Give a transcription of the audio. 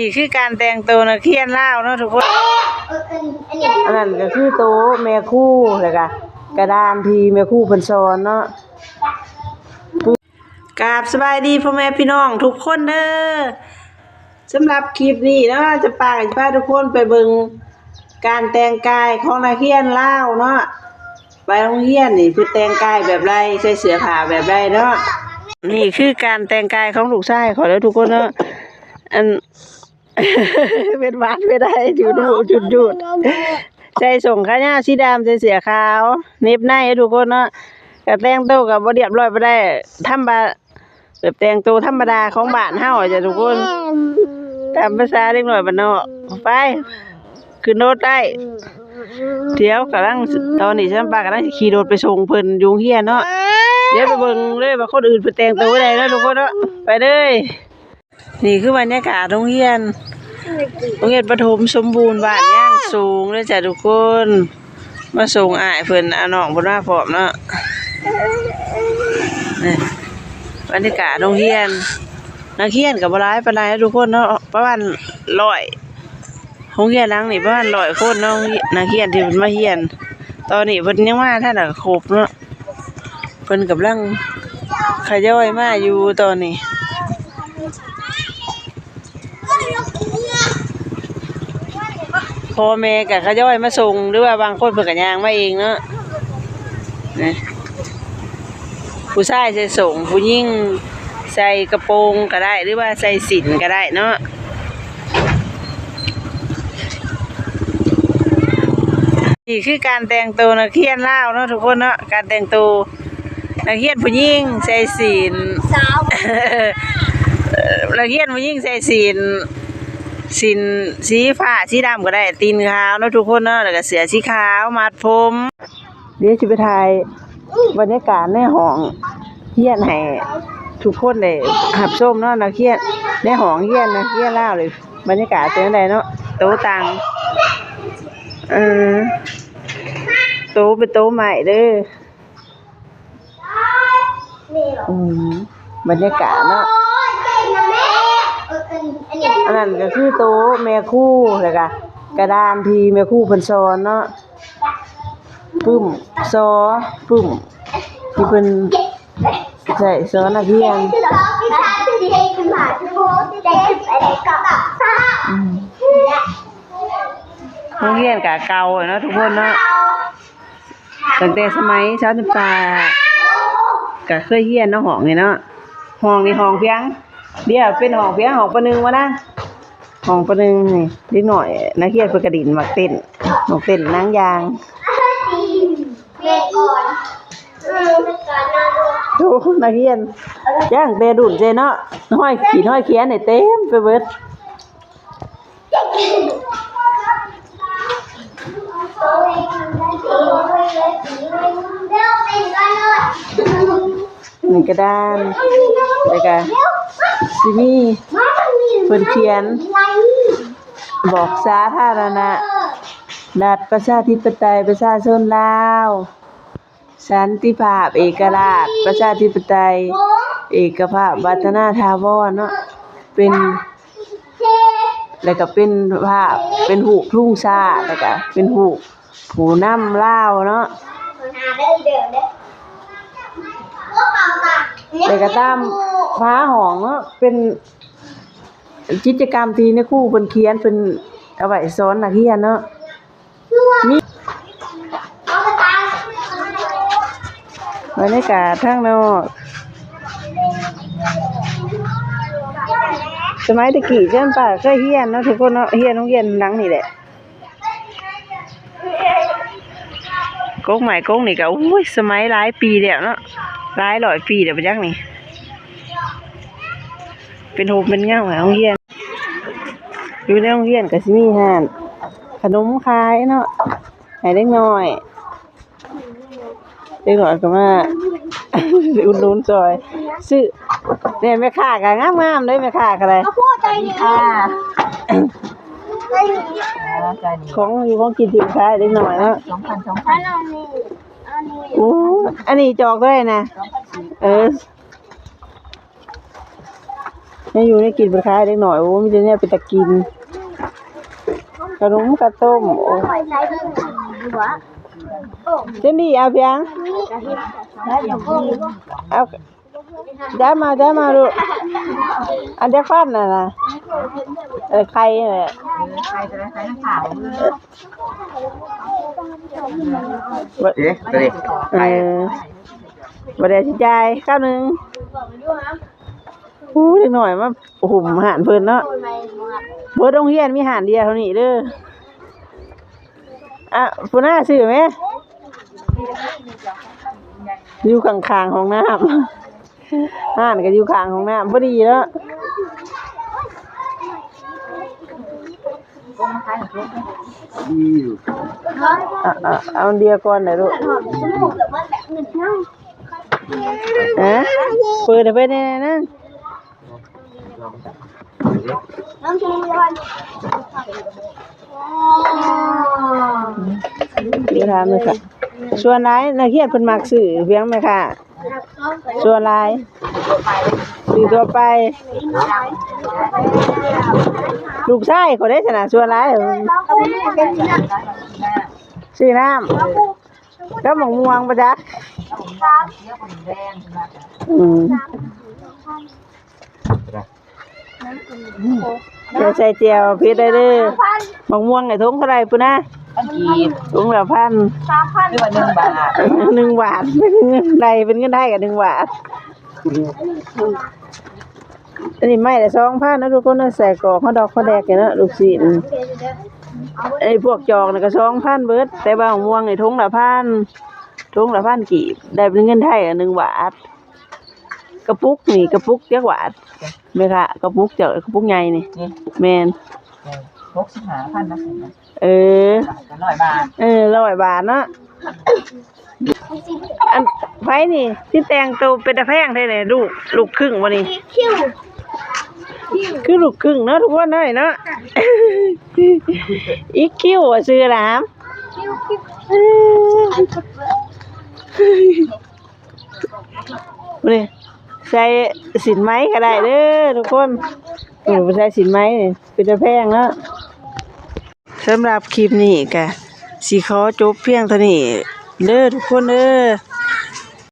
นี่คือการแต่งตัวนักเรียนลาวเนาะทุกคนอันนั้นก็คือโต๊ะแม่ครู่แล้วก็กระดานที่แม่ครู่เพิ่นสอนเนาะกราบสบายดีพ่อแม่พี่น้องทุกคนเด้อสำหรับคลิปนี้เนาะจะพากันพาทุกคนไปเบิ่งการแต่งกายของนักเรียนลาวเนาะไปโรงเรียนนี่คือแต่งกายแบบไรใส่เสื้อผ้าแบบไรเนาะนี่คือการแต่งกายของลูกชายขอแล้วทุกคนเนาะอัน เป็นหวัดไม่ได้อยู่ดูจุดหยุดใส่ส่งขายาวสีดำใส่เสื้อขาวเน็บในให้ทุกคนเนาะก็แต่งตัวกับบ่เรียบร้อยบ่ได้ธรรมดาแบบแต่งตัวธรรมดาของบ้านเฮาจ้ะทุกคนตามภาษาเด็กน้อยบ้านนอกไปขึ้นรถได้เดี๋ยวกำลังตอนนี้ฉันป้ากำลังสิขี่รถไปส่งเพิ่นอยู่โรงเฮียนเนาะเดี๋ยวไปเบิ่งเลยว่าคนอื่นเพิ่นแต่งตัวได้เนาะทุกคนเนาะไปเลยนี่คือบรรยากาศโรงเรียน โรงเรียนประถมสมบูรณ์บ้านย่างสูงเลยจ้ะทุกคน มาส่งอ้ายเพิ่นอาน้องเพิ่นมาพร้อมเนาะนี่บรรยากาศโรงเรียน นักเรียนก็บ่หลายปานใดนะทุกคนเนาะประมาณ100โรงเรียนหลังนี่ประมาณ100คนเนาะนักเรียนที่เพิ่นมาเรียน ตอนนี้เพิ่นยังมาท่านน่ะครบเนาะเพิ่นกำลังขย่อยมาอยู่ตอนนี้ พ่อแม่ก็ขย่อยมาส่งหรือว่าบางคนเพิ่นก็ย่างมาเองเนาะนี่ผู้ชายใส่ส่งผู้หญิงใส่กระโปรงก็ได้ หรือว่าใส่สินก็ได้เนาะนี่คือการแต่งตัวนักเรียนลาวเนาะทุกคนเนาะการแต่งตัวนักเรียนผู้หญิงใส่สินสาวเอ่อนักเรียนผู้หญิงใส่สิน สินสีฟ้าสีดำก็ได้ตีนขาวเนาะทุกคนเนาะแล้วก็เสือสีขาวมัดผมเดี๋ยวสิไปถ่ายบรรยากาศในห้องเฮียนให้ทุกคนได้หับชมเนาะนักเรียนในห้องเฮียนนะเฮียนลาเลย บรรยากาศเป็นจังไดเนาะโต๊ะตังเออโต๊ะเป็นโต๊ะใหม่เด้อนี่เหรออืมบรรยากาศเนาะ โอ้ยเก่งนะแม่เออ อันนั้นก็คือโต๊ะแม่คู่แล้วก็กระดานที่แม่คู่เพิ่นสอนเนาะปึ้มซอปึ้มที่เพิ่นใส่สอนนักเรียนเขาที่โพสที่ได้ขึ้นไปได้กับซ่าอืมโรงเรียนก็เก่าเนาะทุกคนเนาะตั้งแต่สมัยชาวจำปาก็เคยเรียนเนาะห้องนี่เนาะห้องนี่ห้องเพียงเดี๋ยวเป็นห้องเพียงห้องประนึงวะนะ ห้องประหนึงนี่นิดหน่อยนักเรียนเพิ่นก็ดินมักเต้นมักเต้นนางยางตีเบรกก่อนเออเบรกก่อนนะลูกโอ้นักเรียนย่างเตะดุนเจเนาะห้อยขีดห้อยเขียนนี่เต็มไปเบิดโอ้ยตีเลยตีเลยเร็วตีกันเลยนี่กระดานแล้วก็สิมีมาทางนี้ เพิ่นเขียน บอกสาธารณะรัฐประชาธิปไตยประชาชนลาว สันติภาพเอกราช ประชาธิปไตย เอกภาพวัฒนธรรมเนาะเป็นแล้วก็เป็นภาพเป็นหูทุ่งชาแล้วก็เป็นหูผูน้ำลาวเนาะหาได้เนได้ก็เป่าตาแล้วก็ตามฟ้าหองเนาะเป็น กิจกรรมที่ในครูเพิ่นเขียนเพิ่นเอาไว้สอนนักเรียนเนาะมีเอาไปตาบรรยากาศข้างนอกสมัยตะกี้เจ้าป่าเคยเฮียนเนาะทุกคนเนาะเฮียนโรงเรียนหลังนี่แหละกงใหม่กงนี่ก็อุ้ยสมัยหลายปีแล้วเนาะหลายร้อยปีแล้วปะจักนี่ เป็นโฮมเป็นเงาของโรงเรียน อยู่ในโรงเรียนก็สิมีห้านขนมขายเนาะให้เด็กน้อยเด็กน้อยก็มาอุดหนุนซอย ซื้อเนี่ยแม่ค้าก็งามๆเลยแม่ค้าก็เลยเขาพูดใจดีค่ะใจดีของอยู่ของกินที่ขายเด็กน้อยเนาะสองพันสองพันอันนี้อันนี้โอ้อันนี้จอกด้วยนะ เออ ให้อยู่ในกินบ่คายเด็กหน่อยโอ้มีแต่เนี่ยเป็นตะกินขนมกระต้มโอ้คอยใช้ดีหัวเจนดีเอาเพียงแล้วเดี๋ยวพวกเอาได้มาได้มาลูกอันเดียวฟันน่ะนะเออใครนี่นแหละใครจะได้ใครน้ำขาวบ่เอ๊ะตัวนี้เออบ่ได้สิจ่ายข้าวหนึง อู้เด็กหน่อยมาหุ่มหานเพิ่นเนาะคนไม่หมดเบิดโรงเรียนมีหานเดียวเท่านี้เด้ออะผู้หน้าซื้อไหมอยู่ข้างๆห้องน้ำห้านก็อยู่ข้างห้องน้ำพอดีแล้วดีอยู่อะอะเอาอันเดียวก่อนหน่อยลูกหอมจมูกแบบว่าแบบหนึ่งนั่งฮะเปิดให้ไปแน่ๆนะน้องทีนอนเดี๋ยวถามเลยค่ะส่วนหลายนักเรียนเพิ่นมักซื้อเพียงไหมค่ะส่วนหลายซื้อตัวไป ลูกชายเขาได้ชนะส่วนหลายซื้อน้ำก็หมองม่วงปะจ๊ะอืม เดี๋ยวใส่เจียวพริษได้เด้อหมองม่วงไอ้ทงเท่าไรปุ่นนะกีบถุงละพันสามพันหรือว่าหนึ่งบาทหนึ่งบาทเป็นเงินใดเป็นเงินไทยกับหนึ่งบาทอันนี้ไม่แต่สองพันนะทุกคนนะใส่กอกข้าวดอกข้าวแดกเนี่ยนะลูกศิษย์ไอ้พวกจอกนี่ก็สองพันเบิดแต่บางม่วงไอ้ถุงละพันถุงละพันกีบได้เป็นเงินไทยกับหนึ่งบาท กระปุกนี่กระปุกเจ้าบาทไหมคะกระปุกเจ้ากระปุกใหญ่นี่นี่แมนหกสิบห้าพันนะสิเออกันร้อยบาทเออร้อยบาทเนาะอันไผนี่ที่แต่งตัวเป็นตะแพงได้ไหนลูกลูกครึ่งวะนี่คิวคือลูกครึ่งเนาะทุกคนเนาะเนาะอีกคิวอะซื้อหลามคิวคิวเออนี่ ใส่สินไม้ก็ได้เด้อทุกคนหนูใส่สินไม้เป็นตะแพงแล้วสำหรับคลิปนี้กะสีขอจบเพียงเท่านี้เด้อทุกคนเด้อ